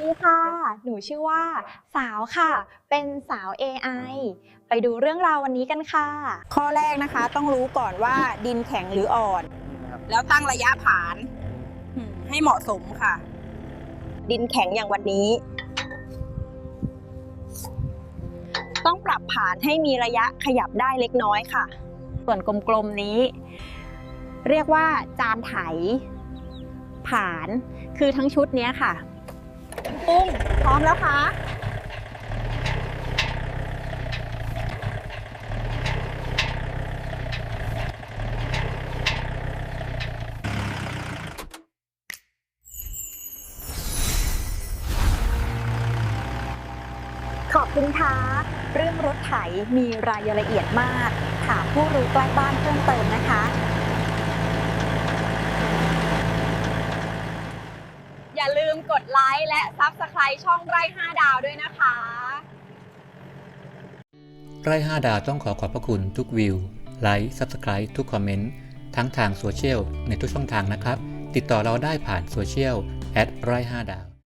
ดีค่ะ หนูชื่อว่า สาวค่ะ เป็นสาว AI ไปดูเรื่องราววันนี้กันค่ะ ข้อแรกนะคะต้องรู้ก่อนว่าดินแข็งหรืออ่อน แล้วตั้งระยะผานอืมให้เหมาะสมค่ะ ดินแข็งอย่างวันนี้ ต้องปรับผานให้มีระยะขยับได้เล็กน้อยค่ะ ส่วนกลมๆนี้ เรียกว่าจานไถ ผาน คือทั้งชุดเนี้ยค่ะปุ้งพร้อ มแล้วคะขอบคุณค่ะ เรื่องรถไถมีรายละเอียดมาก ถามผู้รู้ใกล้บ้านเพิ่มเติมนะคะ อย่า ลืมกดไลค์และ Subscribe ช่องไร่5ดาวด้วยนะคะ ไร่5ดาวต้องขอขอบพระคุณทุกวิว ไลค์ Subscribe ทุกคอมเมนต์ทั้งทางโซเชียลในทุกช่องทางนะครับ ติดต่อเราได้ผ่านโซเชียลแอดไร่5ดาว